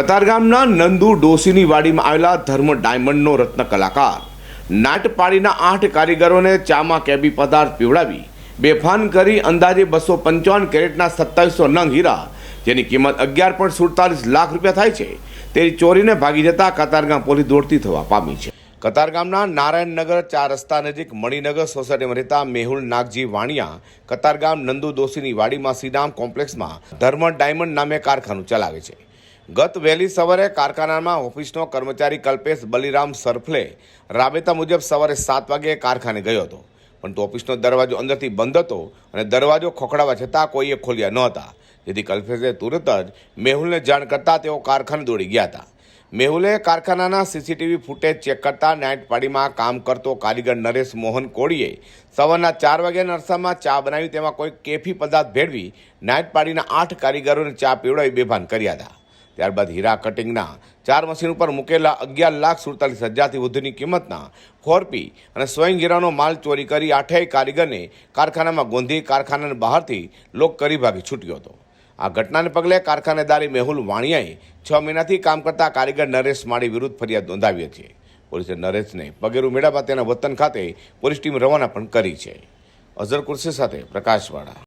કતારગામના નંદુ ડોસીની વાડીમાં આવેલા ધર્મ ડાયમંડનો રત્ન કલાકાર. નાટપાડીના આઠ કારીગરોને ચામાં કેબી પદાર્થ પીવડાવી, બેફાન કરી અંદાજે બસો પંચાવન કેરેટના સત્તાવીસો નંગ હીરા, જેની કિંમત અગિયાર પોઈન્ટ સુડતાલીસ લાખ રૂપિયા થાય છે. તેની ચોરીને ભાગી જતા કતારગામ પોલીસ દોડતી થવા પામી છે. કતારગામના નારાયણનગર ચાર રસ્તા નજીક મણિનગર સોસાયટીમાં રહેતા મેહુલ નાગજી વાણિયા, કતારગામ નંદુ દોશીની વાડીમાં શ્રીરામ કોમ્પ્લેક્સમાં ધર્મ ડાયમંડ નામે કારખાનું ચલાવે છે. ગત વહેલી સવારે કારખાનામાં ઓફિસનો કર્મચારી કલ્પેશ બલિરામ સરફલે રાબેતા મુજબ સવારે સાત વાગે કારખાને ગયો હતો. પરંતુ ઓફિસનો દરવાજો અંદરથી બંધ હતો અને દરવાજો ખોખડાવા છતાં કોઈએ ખોલ્યા નહોતા જેથી કલ્પેશે તુરંત જ મેહુલને જાણ કરતાં તેઓ કારખાને દોડી ગયા હતા. મેહુલે કારખાનાના સીસીટીવી ફૂટેજ ચેક કરતા નાઇટ પાડીમાં કામ કરતો કારીગર નરેશ મોહન કોળીએ સવારના ચાર વાગ્યાના અરસામાં ચા બનાવી તેમાં કોઈ કેફી પદાર્થ ભેળવી નાઇટ પાડીના આઠ કારીગરોને ચા પીવડાવી બેભાન કર્યા હતા. ત્યારબાદ હીરા કટિંગના ચાર મશીન ઉપર મૂકેલા અગિયાર લાખ સુડતાલીસ હજારથી વધુની કિંમતના ખોરપી અને સ્વયં હીરાનો માલ ચોરી કરી આઠેય કારીગરને કારખાનામાં ગોંધી કારખાનાની બહારથી લોક કરી ભાગી છૂટ્યો હતો. આ ઘટનાને પગલે કારખાનેદારી મેહુલ વાણિયાએ છ મહિનાથી કામ કરતા કારીગર નરેશ માળી વિરુદ્ધ ફરિયાદ નોંધાવી હતી. પોલીસે નરેશને પગેરું મેળવવા તેના વતન ખાતે પોલીસ ટીમ રવાના પણ કરી છે. અઝર કુર્સી સાથે પ્રકાશવાળા.